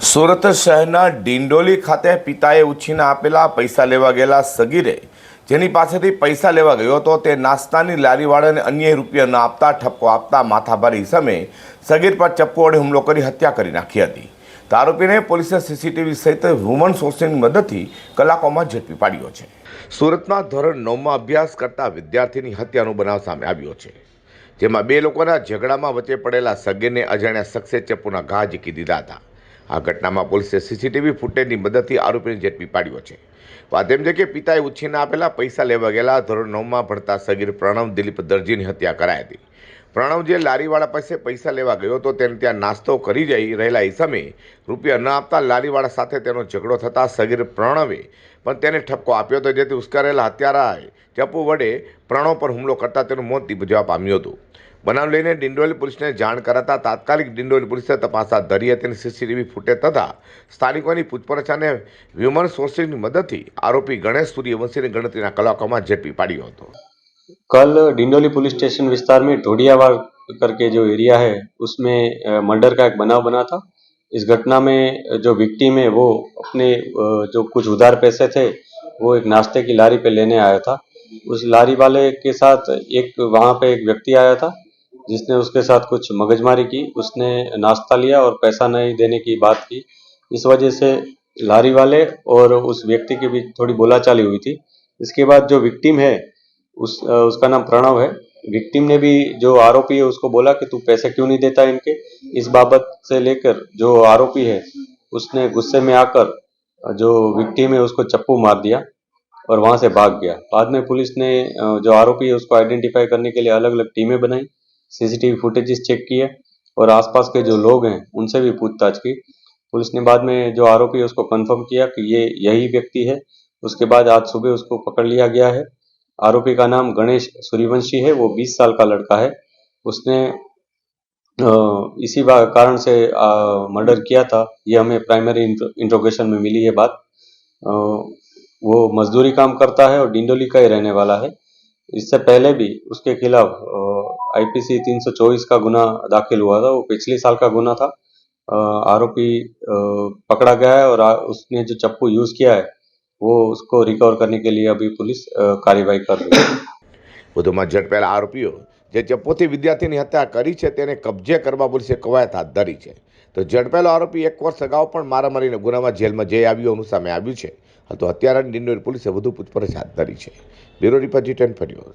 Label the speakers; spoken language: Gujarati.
Speaker 1: સુરત શહેરના ડિંડોલી ખાતે પિતાએ ઉછીને આપેલા પૈસા લેવા ગયેલા સગીરે, જેની પાસેથી પૈસા લેવા ગયો હતો, તે નાસ્તાની લારીવાળાને અન્ય રૂપિયા ન આપતા, ઠપકો આપતા માથાભારી સામે સગીર પર ચપ્પુ વડે હુમલો કરી હત્યા કરી નાખી હતી. તો આરોપીને પોલીસે સીસીટીવી સહિત વુમન સોર્સની મદદથી કલાકોમાં ઝડપી પાડ્યો છે. સુરતમાં ધોરણ નવમાં અભ્યાસ કરતા વિદ્યાર્થીની હત્યાનો બનાવ સામે આવ્યો છે, જેમાં બે લોકોના ઝઘડામાં વચ્ચે પડેલા સગીરને અજાણ્યા શખ્સે ચપ્પુના ઘા ઝીકી દીધા હતા. આ ઘટનામાં પોલીસે સીસીટીવી ફૂટેજની મદદથી આરોપીને ઝડપી પાડ્યો છે. વાત એમ છે કે પિતાએ ઉછીને આપેલા પૈસા લેવા ગયેલા ધોરણ નવમાં ભણતા સગીર પ્રણવ દિલીપ દરજીની હત્યા કરાઈ હતી. પ્રણવ જે લારીવાળા પાસે પૈસા લેવા ગયો હતો તેને ત્યાં નાસ્તો કરી જઈ રહેલા ઈસમે રૂપિયા ન આપતા લારીવાળા સાથે તેનો ઝઘડો થતાં સગીર પ્રણવે પણ તેને ઠપકો આપ્યો હતો, જેથી ઉશ્કેરેલા હત્યારાએ ચપ્પુ વડે પ્રણવ પર હુમલો કરતા તેનું મોત નિપજવા પામ્યું હતું. બનાવ લઈને ડિંડોલી પોલીસને જાણ કરાતા તાત્કાલિક ડિંડોલી પોલીસે તપાસ હાથ ધરી હતી અને સીસીટીવી ફૂટેજ તથા સ્થાનિકોની પૂછપરછ અને હ્યુમન સોર્સિસની મદદથી આરોપી ગણેશ સૂર્યવંશીની ગણતરીના કલાકોમાં ઝડપી પાડ્યો હતો
Speaker 2: कल डिंडोली पुलिस स्टेशन विस्तार में ढोडियावाड़ करके जो एरिया है उसमें अ, मर्डर का एक बनाव बना था इस घटना में जो विक्टिम है वो अपने अ, जो कुछ उधार पैसे थे वो एक नाश्ते की लारी पे लेने आया था उस लारी वाले के साथ एक वहाँ पे एक व्यक्ति आया था जिसने उसके साथ कुछ मगजमारी की, उसने नाश्ता लिया और पैसा नहीं देने की बात की। इस वजह से लारी वाले और उस व्यक्ति के बीच थोड़ी बोलाचाली हुई थी। इसके बाद जो विक्टिम है, उस उसका नाम प्रणव है। विक्टिम ने भी जो आरोपी है, उसको बोला कि तू पैसे क्यों नहीं देता इनके? इस बाबत से लेकर जो आरोपी है, उसने गुस्से में आकर जो विक्टिम है, उसको चप्पू मार दिया और वहाँ से भाग गया। बाद में पुलिस ने जो आरोपी है, उसको आइडेंटिफाई करने के लिए अलग अलग टीमें बनाई। सीसीटीवी फुटेजेस चेक किए और आसपास के जो लोग हैं, उनसे भी पूछताछ की। पुलिस ने बाद में जो आरोपी है, उसको कंफर्म किया कि ये यही व्यक्ति है। उसके बाद आज सुबह उसको पकड़ लिया गया है। आरोपी का नाम गणेश सूर्यवंशी है, वो 20 साल का लड़का है। उसने इसी कारण से मर्डर किया था। ये हमें प्राइमरी इंट्रोगेशन में मिली है बात। वो मजदूरी काम करता है और डिंडोली का ही रहने वाला है। इससे पहले भी उसके खिलाफ आईपीसी 324 का गुना दाखिल हुआ था वो पिछले साल का गुना था अ, आरोपी अ, पकड़ा गया है और आ, उसने जो चप्पू यूज किया है वो उसको रिकवर करने के लिए अभी पुलिस अ, कार्यवाही कर रही है
Speaker 1: વધુમાં ઝડપેલા આરોપીઓ જે ચપ્પુથી વિદ્યાર્થીની હત્યા કરી છે તેને કબજે કરવા પોલીસે કવાયત હાથ ધરી છે તો ઝડપેલો આરોપી એક વર્ષ અગાઉ પણ મારામારીના ગુનામાં જેલમાં જઈ આવ્યું સામે આવ્યું છે તો હત્યારાની ડિંડોરી પોલીસે વધુ પૂછપરછ હાથ ધરી છે બ્યુરો રિપોર્ટ જી ટેન ફર્યો